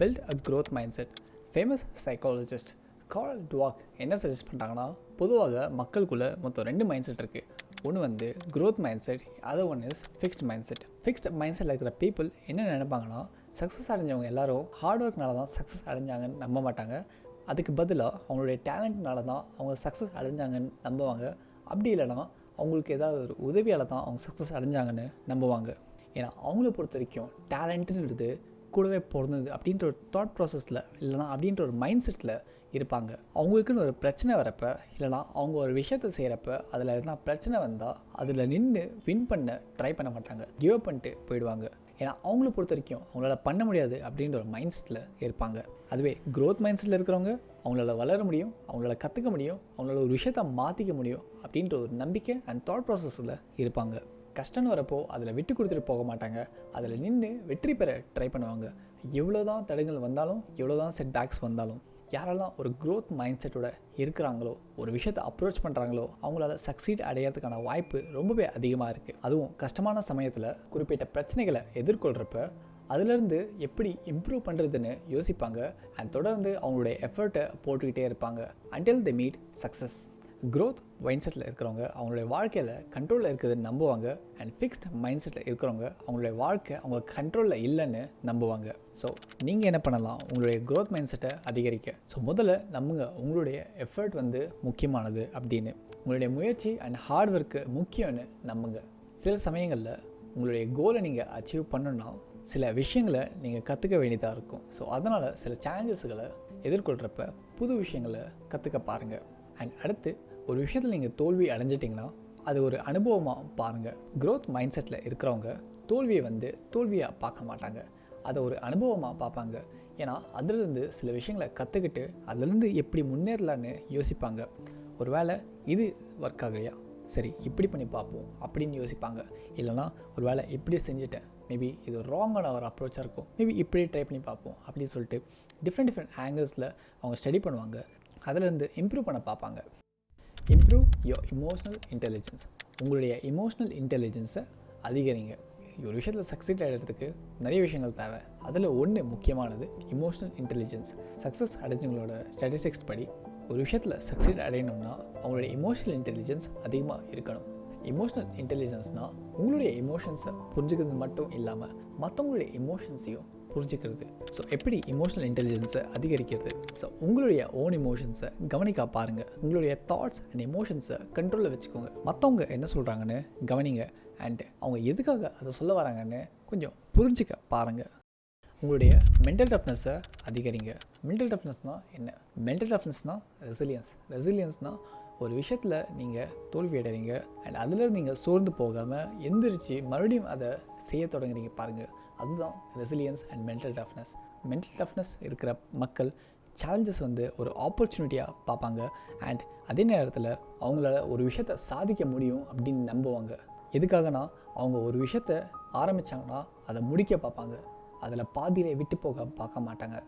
Build a growth mindset famous psychologist Carl Dweck என்ன suggest பண்ணுறாங்கன்னா பொதுவாக மக்களுக்குள்ளே மொத்தம் ரெண்டு மைண்ட் செட் இருக்குது ஒன்று வந்து growth mindset other one is fixed mindset fixed mind settle இருக்கிற பீப்புள் என்ன நினைப்பாங்கன்னா சக்ஸஸ் அடைஞ்சவங்க எல்லோரும் ஹார்ட் ஒர்க்னால தான் சக்ஸஸ் அடைஞ்சாங்கன்னு நம்ப மாட்டாங்க. அதுக்கு பதிலாக அவங்களுடைய டேலண்ட்னால தான் அவங்க சக்ஸஸ் அடைஞ்சாங்கன்னு நம்புவாங்க. அப்படி இல்லைன்னா அவங்களுக்கு ஏதாவது ஒரு உதவியால் தான் அவங்க சக்ஸஸ் அடைஞ்சாங்கன்னு நம்புவாங்க. ஏன்னா அவங்கள பொறுத்த வரைக்கும் டேலண்ட்டுன்றது கூடவே பிறந்தது அப்படின்ற ஒரு தாட் ப்ராசஸில் இல்லைனா அப்படின்ற ஒரு மைண்ட் செட்டில் இருப்பாங்க. அவங்களுக்குன்னு ஒரு பிரச்சனை வரப்போ இல்லைனா அவங்க ஒரு விஷயத்தை செய்கிறப்ப அதில் எதுனா பிரச்சனை வந்தால் அதில் நின்று வின் பண்ண ட்ரை பண்ண மாட்டாங்க. கிவ் அப் பண்ணிட்டு போயிடுவாங்க. ஏன்னா அவங்கள பொறுத்த வரைக்கும் அவங்களால பண்ண முடியாது அப்படின்ற ஒரு மைண்ட் செட்டில் இருப்பாங்க. அதுவே க்ரோத் மைண்ட் செட்டில் இருக்கிறவங்க அவங்களால வளர முடியும் அவங்களால கற்றுக்க முடியும் அவங்களால ஒரு விஷயத்தை மாற்றிக்க முடியும் அப்படின்ற ஒரு நம்பிக்கை அண்ட் தாட் ப்ராசஸில் இருப்பாங்க. கஷ்டம்னு வரப்போ அதில் விட்டு கொடுத்துட்டு போக மாட்டாங்க. அதில் நின்று வெற்றி பெற ட்ரை பண்ணுவாங்க. எவ்வளோ தான் தடங்கள் வந்தாலும் எவ்வளோ தான் செட் பேக்ஸ் வந்தாலும் யாரெல்லாம் ஒரு க்ரோத் மைண்ட் செட்டோட இருக்கிறாங்களோ ஒரு விஷயத்தை அப்ரோச் பண்ணுறாங்களோ அவங்களால சக்சீட் அடையிறதுக்கான வாய்ப்பு ரொம்பவே அதிகமாக இருக்குது அதுவும் கஷ்டமான சமயத்தில் குறிப்பிட்ட பிரச்சனைகளை எதிர்கொள்கிறப்ப அதுலேருந்து எப்படி இம்ப்ரூவ் பண்ணுறதுன்னு யோசிப்பாங்க. அண்ட் தொடர்ந்து அவங்களுடைய எஃபர்ட்டை போட்டுக்கிட்டே இருப்பாங்க. until the meet success growth mind settle இருக்கிறவங்க அவங்களுடைய வாழ்க்கையில் கண்ட்ரோலில் இருக்குதுன்னு நம்புவாங்க. அண்ட் ஃபிக்ஸ்ட் மைண்ட் செட்டில் இருக்கிறவங்க அவங்களுடைய வாழ்க்கை அவங்க கண்ட்ரோலில் இல்லைன்னு நம்புவாங்க. ஸோ நீங்கள் என்ன பண்ணலாம்? உங்களுடைய க்ரோத் மைண்ட் செட்டை அதிகரிக்க. ஸோ முதல்ல நம்புங்க உங்களுடைய எஃபர்ட் வந்து முக்கியமானது அப்படின்னு. உங்களுடைய முயற்சி அண்ட் ஹார்ட் ஒர்க்கு முக்கியம்னு நம்புங்க. சில சமயங்களில் உங்களுடைய கோலை நீங்கள் அச்சீவ் பண்ணணும்னா சில விஷயங்களை நீங்கள் கற்றுக்க வேண்டியதாக இருக்கும். ஸோ அதனால் சில சேலஞ்சஸ்களை எதிர்கொள்கிறப்ப புது விஷயங்களை கற்றுக்க பாருங்கள் அண்ட் அடுத்து ஒரு விஷயத்தில் நீங்கள் தோல்வி அடைஞ்சிட்டிங்கன்னா அது ஒரு அனுபவமாக பாருங்கள் க்ரோத் மைண்ட் செட்டில் இருக்கிறவங்க தோல்வியை வந்து தோல்வியாக பார்க்க மாட்டாங்க. அதை ஒரு அனுபவமாக பார்ப்பாங்க. ஏன்னா அதுலேருந்து சில விஷயங்களை கற்றுக்கிட்டு அதுலேருந்து எப்படி முன்னேறலான்னு யோசிப்பாங்க. ஒரு வேளை இது ஒர்க் ஆகலையா? சரி இப்படி பண்ணி பார்ப்போம் அப்படின்னு யோசிப்பாங்க. இல்லைனா ஒரு வேளை இப்படி செஞ்சுட்டேன். மேபி இது ராங்கான ஒரு அப்ரோச்சாக இருக்கும். மேபி இப்படி ட்ரை பண்ணி பார்ப்போம் அப்படின்னு சொல்லிட்டு டிஃப்ரெண்ட் டிஃப்ரெண்ட் ஆங்கிள்ஸில் அவங்க ஸ்டடி பண்ணுவாங்க. அதுலேருந்து இம்ப்ரூவ் பண்ண பார்ப்பாங்க. இம்ப்ரூவ் யோர் இமோஷ்னல் இன்டெலிஜென்ஸ் உங்களுடைய இமோஷ்னல் இன்டெலிஜென்ஸை அதிகரிங்க. ஒரு விஷயத்தில் சக்சீட் ஆகிடுறதுக்கு நிறைய விஷயங்கள் தேவை. அதில் ஒன்று முக்கியமானது இமோஷ்னல் இன்டெலிஜென்ஸ் சக்ஸஸ் அடைஞ்சவங்களோட ஸ்டாட்டிஸ்டிக்ஸ் படி ஒரு விஷயத்தில் சக்சீட் அடையணும்னா அவங்களுடைய இமோஷனல் இன்டெலிஜென்ஸ் அதிகமாக இருக்கணும். இமோஷனல் இன்டெலிஜென்ஸ்னால் உங்களுடைய இமோஷன்ஸை புரிஞ்சுக்கிறது மட்டும் இல்லாமல் மற்றவங்களுடைய இமோஷன்ஸையும் புரிஞ்சுக்கிறது. ஸோ எப்படி இமோஷனல் இன்டெலிஜென்ஸை அதிகரிக்கிறது? ஸோ உங்களுடைய ஓன் இமோஷன்ஸை கவனிக்க பாருங்கள் உங்களுடைய தாட்ஸ் அண்ட் எமோஷன்ஸை கண்ட்ரோலில் வச்சுக்கோங்க. மற்றவங்க என்ன சொல்கிறாங்கன்னு கவனிங்க. அண்ட் அவங்க எதுக்காக அதை சொல்ல வராங்கன்னு கொஞ்சம் புரிஞ்சுக்க பாருங்கள் உங்களுடைய மென்டல் டஃப்னஸை அதிகரிங்க. மென்டல் டஃப்னஸ்னால் என்ன? மென்டல் டஃப்னஸ்னால் ரெசிலியன்ஸ் ரெசிலியன்ஸ்னால் ஒரு விஷயத்தில் நீங்கள் தோல்வி அடைறீங்க. அண்ட் அதில் நீங்கள் சோர்ந்து போகாமல் எந்திரிச்சு மறுபடியும் அதை செய்ய தொடங்குறீங்க பாருங்கள் அதுதான் resilience and mental toughness mental toughness இருக்கிற மக்கள் சேலஞ்சஸ் வந்து ஒரு ஆப்பர்ச்சுனிட்டியாக பார்ப்பாங்க. அண்ட் அதே நேரத்தில் அவங்களால ஒரு விஷயத்த சாதிக்க முடியும் அப்படின்னு நம்புவாங்க. எதுக்காகனா அவங்க ஒரு விஷயத்த ஆரம்பித்தாங்கன்னா அதை முடிக்க பார்ப்பாங்க. அதில் பாதியிலே விட்டு போக பார்க்க மாட்டாங்க.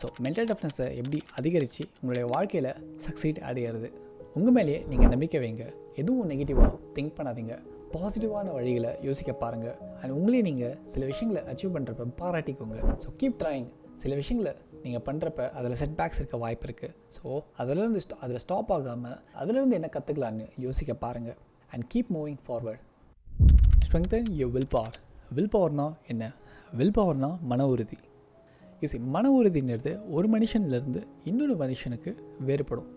ஸோ மென்டல் டஃப்னஸை எப்படி அதிகரித்து உங்களுடைய வாழ்க்கையில் சக்சீட் அடையிறது? உங்கள் மேலேயே நீங்கள் நம்பிக்கை வைங்க. எதுவும் நெகட்டிவாக திங்க் பண்ணாதீங்க. பாசிட்டிவான வழிகளை யோசிக்க பாருங்கள் அண்ட் உங்களே நீங்கள் சில விஷயங்களை அச்சீவ் பண்ணுறப்ப பாராட்டிக்கோங்க. ஸோ கீப் ட்ராயிங் சில விஷயங்களை நீங்கள் பண்ணுறப்ப அதில் செட்பேக்ஸ் இருக்க வாய்ப்பு இருக்குது ஸோ அதிலேருந்து ஸ்டா அதில் ஸ்டாப் ஆகாமல் அதிலேருந்து என்ன கற்றுக்கலான்னு யோசிக்க பாருங்கள் and keep moving forward strengthen you willpower will பவர்னால் என்ன? வில் பவர்னால் மன உறுதி. யூசி மன உறுதிங்கிறது ஒரு மனுஷன்லேருந்து இன்னொரு மனுஷனுக்கு வேறுபடும்.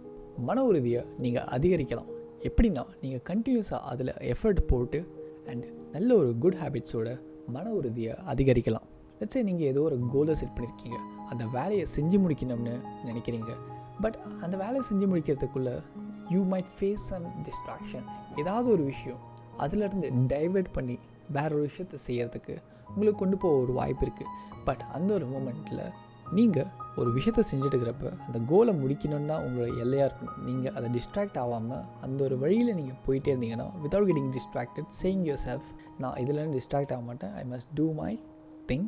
மன உறுதியை நீங்கள் அதிகரிக்கலாம். எப்படின்னா நீங்கள் கண்டினியூஸாக அதில் எஃபர்ட் போட்டு அண்ட் நல்ல ஒரு குட் ஹேபிட்ஸோட மன உறுதியை அதிகரிக்கலாம். லட்சே நீங்கள் ஏதோ ஒரு கோலை செட் பண்ணியிருக்கீங்க அந்த வேலையை செஞ்சு முடிக்கணும்னு நினைக்கிறீங்க. பட் அந்த வேலையை செஞ்சு முடிக்கிறதுக்குள்ளே you might face some distraction ஏதாவது ஒரு விஷயம் அதிலிருந்து டைவெர்ட் பண்ணி வேற ஒரு விஷயத்தை செய்கிறதுக்கு உங்களுக்கு கொண்டு போக ஒரு வாய்ப்பு இருக்குது பட் அந்த ஒரு மூமெண்ட்டில் நீங்கள் ஒரு விஷயத்தை செஞ்சுட்டுக்கிறப்ப அந்த கோலை முடிக்கணும்னு தான் உங்களோட எல்லையாக இருக்கணும். நீங்கள் அதை டிஸ்ட்ராக்ட் ஆகாமல் அந்த ஒரு வழியில் நீங்கள் போயிட்டே இருந்தீங்கன்னா without getting distracted saying yourself நான் இதுலேருந்து டிஸ்ட்ராக்ட் ஆக மாட்டேன். I must do my thing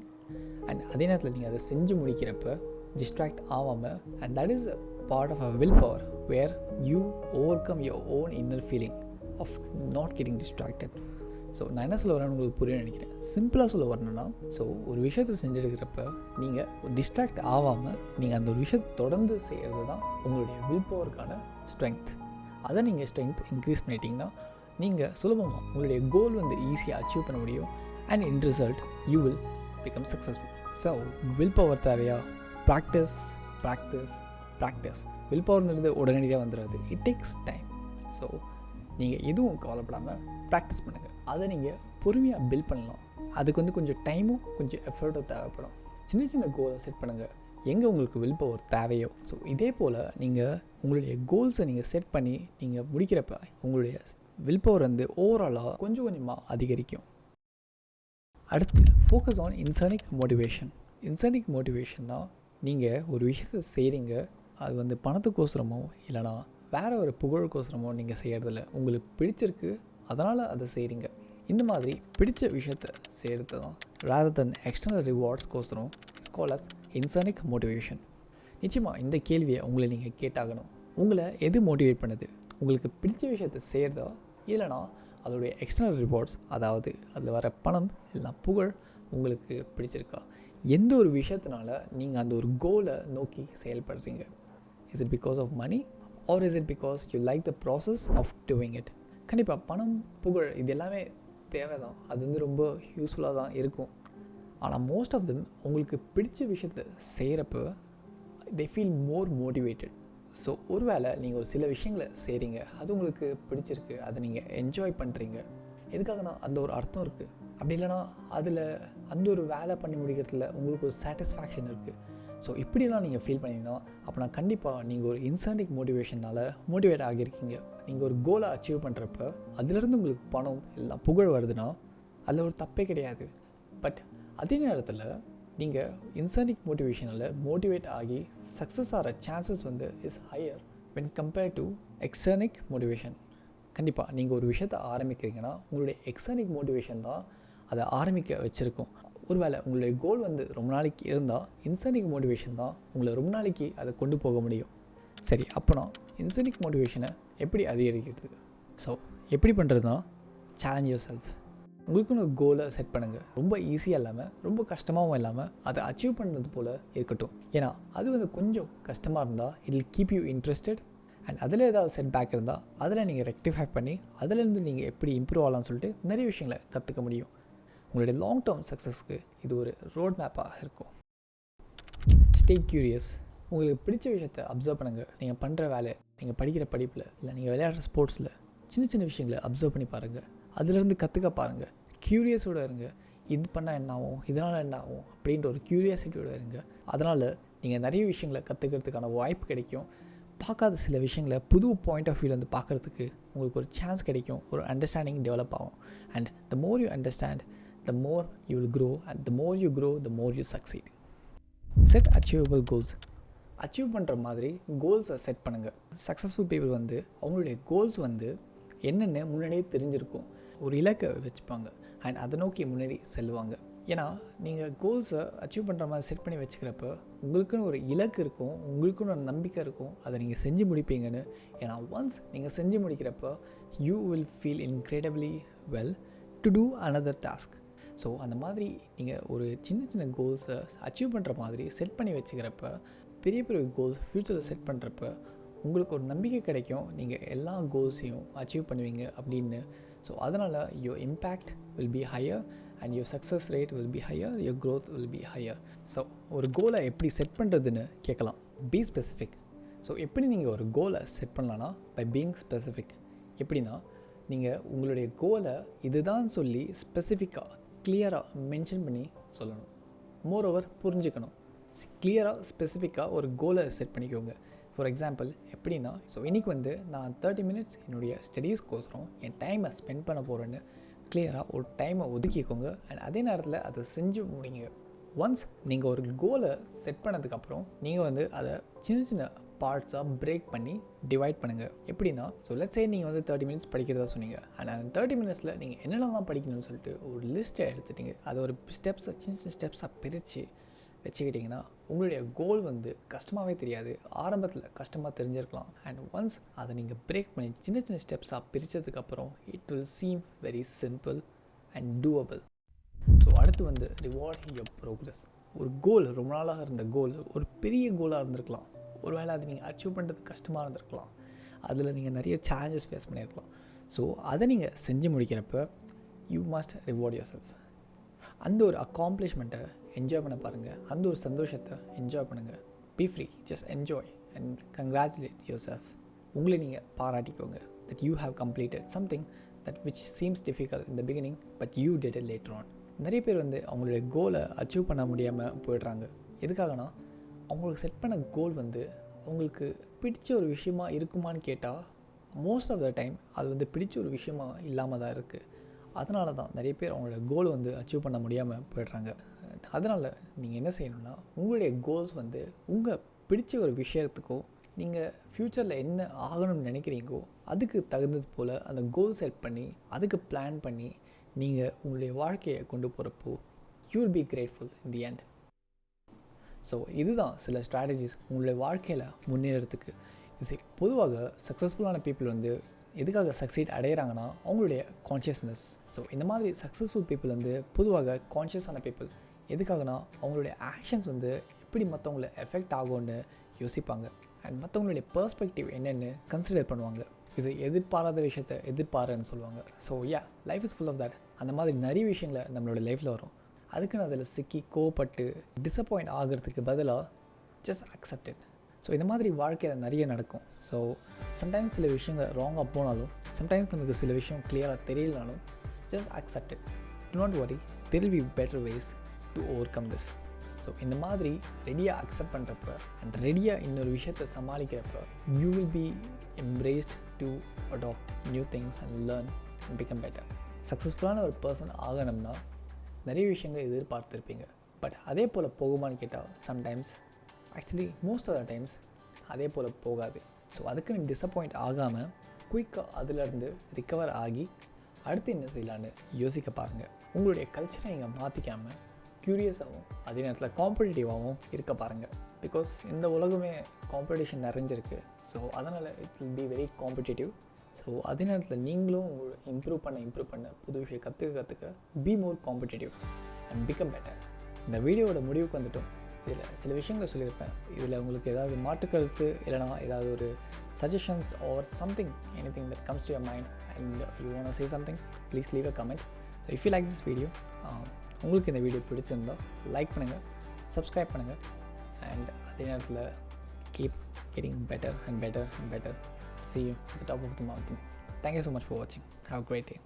and அதே நேரத்தில் நீங்கள் அதை செஞ்சு முடிக்கிறப்ப டிஸ்ட்ராக்ட் ஆகாமல் and that is part of a willpower where you overcome your own inner feeling of not getting distracted so நான் என்ன சொல்ல வரேன்னு உங்களுக்கு புரிய நினைக்கிறேன். சிம்பிளாக சொல்ல வரணும்னா ஸோ ஒரு விஷயத்தை செஞ்செடுக்கிறப்ப நீங்கள் டிஸ்ட்ராக்ட் ஆகாமல் நீங்கள் அந்த ஒரு விஷயத்தை தொடர்ந்து செய்கிறது தான் உங்களுடைய வில் பவருக்கான ஸ்ட்ரென்த் அதை நீங்கள் ஸ்ட்ரென்த் இன்க்ரீஸ் பண்ணிட்டீங்கன்னா நீங்கள் சுலபமாக உங்களுடைய கோல் வந்து ஈஸியாக அச்சீவ் பண்ண முடியும். And in result you will become successful so willpower தேவையா? ப்ராக்டிஸ் ப்ராக்டிஸ் ப்ராக்டிஸ் வில் பவர்ங்கிறது உடனடியாக வந்துடாது இட் டேக்ஸ் டைம் ஸோ நீங்கள் எதுவும் கவலைப்படாமல் ப்ராக்டிஸ் பண்ணுங்கள் அதை நீங்கள் பொறுமையாக பில்ட் பண்ணலாம். அதுக்கு வந்து கொஞ்சம் டைமும் கொஞ்சம் எஃபர்ட்டும் தேவைப்படும். சின்ன சின்ன கோலை செட் பண்ணுங்கள் எங்கே உங்களுக்கு வில் பவர் தேவையோ? ஸோ இதே போல் நீங்கள் உங்களுடைய கோல்ஸை நீங்கள் செட் பண்ணி நீங்கள் முடிக்கிறப்ப உங்களுடைய வில் பவர் வந்து ஓவராலாக கொஞ்சம் கொஞ்சமாக அதிகரிக்கும். அடுத்து focus on intrinsic motivation intrinsic motivation தான் நீங்கள் ஒரு விஷயத்தை செய்கிறீங்க அது வந்து பணத்துக்கோசரமோ இல்லைனா வேறு ஒரு புகழுக்கோசரமோ நீங்கள் செய்கிறதில்ல உங்களுக்கு பிடிச்சிருக்கு அதனால் அதை செய்கிறீங்க இந்த மாதிரி பிடிச்ச விஷயத்த செய்கிறது தான் ரேதர் தன் எக்ஸ்டர்னல் ரிவார்ட்ஸ்க்கோசரம் இட்ஸ் கால் அஸ் மோட்டிவேஷன் நிச்சயமாக இந்த கேள்வியை உங்களை நீங்கள் கேட்டாகணும். உங்களை எது மோட்டிவேட் பண்ணுது? உங்களுக்கு பிடிச்ச விஷயத்த செய்கிறதா இல்லைனா அதோடைய எக்ஸ்டர்னல் ரிவார்ட்ஸ் அதாவது அதில் வர பணம் இல்லைனா புகழ் உங்களுக்கு பிடிச்சிருக்கா? எந்த ஒரு விஷயத்தினால நீங்கள் அந்த ஒரு கோலை நோக்கி செயல்படுறீங்க? Is it because of money or is it because you like the process of doing it கண்டிப்பாக பணம் புகழ் இது எல்லாமே தேவை தான் அது வந்து ரொம்ப யூஸ்ஃபுல்லாக தான் இருக்கும். ஆனால் மோஸ்ட் ஆஃப் தெம் உங்களுக்கு பிடிச்ச விஷயத்த செய்கிறப்ப they feel more motivated so ஒருவேளை நீங்கள் ஒரு சில விஷயங்களை செய்கிறீங்க அது உங்களுக்கு பிடிச்சிருக்கு அதை நீங்கள் என்ஜாய் பண்ணுறீங்க எதுக்காகனா அந்த ஒரு அர்த்தம் இருக்குது அப்படி இல்லைனா அதில் அந்த ஒரு வேலை பண்ணி முடிக்கிறதுல உங்களுக்கு ஒரு சாட்டிஸ்ஃபேக்ஷன் இருக்குது ஸோ இப்படிலாம் நீங்கள் ஃபீல் பண்ணிங்கன்னா அப்போ கண்டிப்பாக நீங்கள் ஒரு இன்சர்னிக் மோட்டிவேஷனால் மோட்டிவேட் ஆகியிருக்கீங்க. நீங்கள் ஒரு கோலை அச்சீவ் பண்ணுறப்ப அதுலேருந்து உங்களுக்கு பணம் இல்லை புகழ் வருதுன்னா அதில் ஒரு தப்பே கிடையாது. பட் அதே நேரத்தில் நீங்கள் இன்சர்னிக் மோட்டிவேஷனால் மோட்டிவேட் ஆகி சக்ஸஸ் ஆகிற சான்சஸ் வந்து is higher when compare to extrinsic motivation கண்டிப்பாக நீங்கள் ஒரு விஷயத்தை ஆரம்பிக்கிறீங்கன்னா உங்களுடைய எக்ஸர்னிக் மோட்டிவேஷன் தான் அதை ஆரம்பிக்க வச்சுருக்கோம். ஒருவேளை உங்களுடைய கோல் வந்து ரொம்ப நாளைக்கு இருந்தால் இன்சனிக் மோட்டிவேஷன் தான் உங்களை ரொம்ப நாளைக்கு அதை கொண்டு போக முடியும். சரி அப்போனா இன்சனிக் மோட்டிவேஷனை எப்படி அதிகரிக்கிறது? ஸோ எப்படி பண்ணுறதுனா சேலஞ்ச் யூர் செல்ஃப் உங்களுக்குன்னு ஒரு கோலை செட் பண்ணுங்கள் ரொம்ப ஈஸியாக இல்லாமல் ரொம்ப கஷ்டமாகவும் இல்லாமல் அதை அச்சீவ் பண்ணுறது போல் இருக்கட்டும். ஏன்னா அது வந்து கொஞ்சம் கஷ்டமாக இருந்தால் it will keep you interested and அதில் ஏதாவது செட் பேக் இருந்தால் அதில் நீங்கள் ரெக்டிஃபை பண்ணி அதிலேருந்து நீங்கள் எப்படி இம்ப்ரூவ் ஆகலாம்னு சொல்லிட்டு நிறைய விஷயங்களை கற்றுக்க முடியும். உங்களுடைய லாங் டேர்ம் சக்ஸஸ்க்கு இது ஒரு ரோட் மேப்பாக இருக்கும். ஸ்டே க்யூரியஸ் உங்களுக்கு பிடிச்ச விஷயத்தை அப்சர்வ் பண்ணுங்கள் நீங்கள் பண்ணுற வேலை நீங்கள் படிக்கிற படிப்பில் இல்லை நீங்கள் விளையாடுற ஸ்போர்ட்ஸில் சின்ன சின்ன விஷயங்களை அப்சர்வ் பண்ணி பாருங்கள் அதுலேருந்து கற்றுக்க பாருங்கள் க்யூரியஸோடு இருங்க. இது பண்ணால் என்ன ஆகும்? இதனால் என்ன ஆகும்? அப்படின்ற ஒரு க்யூரியாசிட்டியோடு இருங்க. அதனால் நீங்கள் நிறைய விஷயங்களை கற்றுக்கிறதுக்கான வாய்ப்பு கிடைக்கும். பார்க்காத சில விஷயங்களை புது பாயிண்ட் ஆஃப் வியூலேருந்து பார்க்குறதுக்கு உங்களுக்கு ஒரு சான்ஸ் கிடைக்கும். ஒரு அண்டர்ஸ்டாண்டிங் டெவலப் ஆகும். And the more you understand the more you will grow, and the more you grow the more you succeed. Set achievable goals achieve பண்ணுற மாதிரி கோல்ஸை செட் பண்ணுங்கள் சக்ஸஸ்ஃபுல் பீப்புள் வந்து அவங்களுடைய கோல்ஸ் வந்து என்னென்ன முன்னாடியே தெரிஞ்சிருக்கும் ஒரு இலக்கை வச்சுப்பாங்க. அண்ட் அதை நோக்கி முன்னாடி செல்வாங்க. ஏன்னா நீங்கள் கோல்ஸை அச்சீவ் பண்ணுற மாதிரி செட் பண்ணி வச்சுக்கிறப்ப உங்களுக்குன்னு ஒரு இலக்கு இருக்கும் உங்களுக்குன்னு ஒரு நம்பிக்கை இருக்கும் அதை நீங்கள் செஞ்சு முடிப்பீங்கன்னு. ஏன்னா ஒன்ஸ் நீங்கள் செஞ்சு முடிக்கிறப்ப you will feel incredibly well to do another task so அந்த மாதிரி நீங்கள் ஒரு சின்ன சின்ன கோல்ஸை அச்சீவ் பண்ணுற மாதிரி செட் பண்ணி வச்சுக்கிறப்ப பெரிய பெரிய கோல்ஸ் ஃப்யூச்சரில் செட் பண்ணுறப்ப உங்களுக்கு ஒரு நம்பிக்கை கிடைக்கும். நீங்கள் எல்லா கோல்ஸையும் அச்சீவ் பண்ணுவீங்க அப்படின்னு. ஸோ அதனால் your impact will be higher and your success rate will be higher your growth will be higher so ஒரு கோலை எப்படி செட் பண்ணுறதுன்னு கேட்கலாம். பி ஸ்பெசிஃபிக் ஸோ எப்படி நீங்கள் ஒரு கோலை செட் பண்ணலான்னா பை பீங் ஸ்பெசிஃபிக் எப்படின்னா நீங்கள் உங்களுடைய கோலை இதுதான் சொல்லி ஸ்பெசிஃபிக்காக கிளியராக மென்ஷன் பண்ணி சொல்லணும். மோர் ஓவர் புரிஞ்சுக்கணும். கிளியராக ஸ்பெசிஃபிக்காக ஒரு கோலை செட் பண்ணிக்கோங்க. ஃபார் எக்ஸாம்பிள் எப்படின்னா ஸோ இன்றைக்கி வந்து நான் தேர்ட்டி மினிட்ஸ் என்னுடைய ஸ்டடீஸ்க்கோசரம் என் டைமை ஸ்பெண்ட் பண்ண போகிறேன்னு கிளியராக ஒரு டைமை ஒதுக்கிக்கோங்க. அண்ட் அதே நேரத்தில் அதை செஞ்சு முடிங்க. ஒன்ஸ் நீங்கள் ஒரு கோலை செட் பண்ணதுக்கப்புறம் நீங்கள் வந்து அதை சின்ன சின்ன பார்ட்ஸாக பிரேக் பண்ணி டிவைட் பண்ணுங்கள் எப்படின்னா ஸோ லெட்ஸ் சே நீங்கள் வந்து தேர்ட்டி மினிட்ஸ் படிக்கிறதா சொன்னீங்க. அண்ட் அந்த தேர்ட்டி மினிட்ஸில் நீங்கள் என்னென்னலாம் படிக்கணும்னு சொல்லிட்டு ஒரு லிஸ்ட்டை எடுத்துட்டீங்க. அதை ஒரு ஸ்டெப்ஸை சின்ன சின்ன ஸ்டெப்ஸாக பிரித்து வச்சுக்கிட்டிங்கன்னா உங்களுடைய கோல் வந்து கஷ்டமாகவே தெரியாது. ஆரம்பத்தில் கஷ்டமாக தெரிஞ்சிருக்கலாம். அண்ட் ஒன்ஸ் அதை நீங்கள் பிரேக் பண்ணி சின்ன சின்ன ஸ்டெப்ஸாக பிரித்ததுக்கப்புறம் it will seem very simple and doable so அடுத்து வந்து ரிவார்ட் யோர் ப்ரோக்ரஸ் ஒரு கோல் ரொம்ப நாளாக இருந்த கோல் ஒரு பெரிய கோலாக இருந்திருக்கலாம். ஒரு வேளை அது நீங்கள் அச்சீவ் பண்ணுறது கஷ்டமாக இருந்திருக்கலாம். அதில் நீங்கள் நிறைய சேலஞ்சஸ் ஃபேஸ் பண்ணியிருக்கலாம் ஸோ அதை நீங்கள் செஞ்சு முடிக்கிறப்ப you must reward yourself அந்த ஒரு அக்காம்ப்ளிஷ்மெண்ட்டை என்ஜாய் பண்ண பாருங்கள் அந்த ஒரு சந்தோஷத்தை என்ஜாய் பண்ணுங்கள் be free just enjoy and congratulate yourself உங்களை நீங்கள் பாராட்டிக்கோங்க. That you have completed something that which seems difficult in the beginning but you did it later on நிறைய பேர் வந்து அவங்களுடைய கோலை அச்சீவ் பண்ண முடியாமல் போயிடுறாங்க. எதுக்காகனா அவங்களுக்கு செட் பண்ண கோல் வந்து அவங்களுக்கு பிடிச்ச ஒரு விஷயமா இருக்குமான்னு கேட்டால் மோஸ்ட் ஆஃப் த டைம் அது வந்து பிடிச்ச ஒரு விஷயமா இல்லாமல் தான் இருக்குது அதனால தான் நிறைய பேர் அவங்களோட கோல் வந்து அச்சீவ் பண்ண முடியாமல் போயிடுறாங்க. அதனால் நீங்கள் என்ன செய்யணும்னா உங்களுடைய கோல்ஸ் வந்து உங்கள் பிடிச்ச ஒரு விஷயத்துக்கோ நீங்கள் ஃப்யூச்சரில் என்ன ஆகணும்னு நினைக்கிறீங்கோ அதுக்கு தகுந்தது போல் அந்த கோல் செட் பண்ணி அதுக்கு பிளான் பண்ணி நீங்கள் உங்களுடைய வாழ்க்கையை கொண்டு போகிறப்போ you will be grateful in the end so இதுதான் சில ஸ்ட்ராட்டஜிஸ் உங்களுடைய வாழ்க்கையில் முன்னேறதுக்கு இசை பொதுவாக சக்ஸஸ்ஃபுல்லான பீப்புள் வந்து எதுக்காக சக்சீட் அடையிறாங்கன்னா அவங்களுடைய கான்ஷியஸ்னஸ் ஸோ இந்த மாதிரி சக்ஸஸ்ஃபுல் பீப்புள் வந்து பொதுவாக கான்ஷியஸான பீப்புள் எதுக்காகனா அவங்களுடைய ஆக்ஷன்ஸ் வந்து எப்படி மற்றவங்கள எஃபெக்ட் ஆகும்னு யோசிப்பாங்க. அண்ட் மற்றவங்களுடைய பர்ஸ்பெக்டிவ் என்னென்னு கன்சிடர் பண்ணுவாங்க. இது எதிர்பாராத விஷயத்தை எதிர்பாருன்னு சொல்லுவாங்க. So yeah life is full of that அந்த மாதிரி நிறைய விஷயங்களை நம்மளோட லைஃப்பில் வரும். அதுக்குன்னு அதில் சிக்கி கோவப்பட்டு டிசப்பாயிண்ட் ஆகிறதுக்கு பதிலாக ஜஸ்ட் அக்செப்டட் ஸோ இந்த மாதிரி வாழ்க்கையில் நிறைய நடக்கும். ஸோ சம்டைம்ஸ் சில விஷயங்கள் ராங்காக போனாலும் சம்டைம்ஸ் நமக்கு சில விஷயம் கிளியராக தெரியலனாலும் just accepted to not worry there will be better ways to overcome this so இந்த மாதிரி ரெடியாக அக்செப்ட் பண்ணுறப்ப அண்ட் ரெடியாக இன்னொரு விஷயத்தை சமாளிக்கிறப்ப you will be embraced to adapt new things and learn and become better சக்ஸஸ்ஃபுல்லான ஒரு பர்சன் ஆகணும்னா நிறைய விஷயங்கள் எதிர்பார்த்துருப்பீங்க. பட் அதே போல் போகுமான்னு கேட்டால் sometimes actually most of the times அதே போல் போகாது. ஸோ அதுக்கு நீங்கள் டிசப்பாயிண்ட் ஆகாமல் குயிக்காக அதிலேருந்து ரிக்கவர் ஆகி அடுத்து என்ன செய்யலான்னு யோசிக்க பாருங்கள் உங்களுடைய கல்ச்சரை நீங்கள் மாற்றிக்காமல் க்யூரியஸாகவும் அதே நேரத்தில் காம்படிட்டிவாகவும் இருக்க பாருங்கள் பிகாஸ் இந்த உலகமே காம்படிஷன் நிறைஞ்சிருக்கு. ஸோ அதனால் it will be very competitive so அதே நேரத்தில் நீங்களும் இம்ப்ரூவ் பண்ண இம்ப்ரூவ் பண்ண புது விஷயம் கற்றுக்க கற்றுக்க be more competitive and become better இந்த வீடியோவோட முடிவுக்கு வந்துட்டோம். இதில் சில விஷயங்கள் சொல்லியிருப்பேன். இதில் உங்களுக்கு ஏதாவது மாற்றுக்கருத்து இல்லைனா ஏதாவது ஒரு suggestions or something anything that comes to your mind and you want say something please leave a comment so if you like this video உங்களுக்கு இந்த வீடியோ பிடிச்சிருந்தா லைக் பண்ணுங்கள் சப்ஸ்கிரைப் பண்ணுங்கள் அண்ட் அதே நேரத்தில் keep getting better and better and better see you at the top of the mountain. Thank you so much for watching. Have a great day.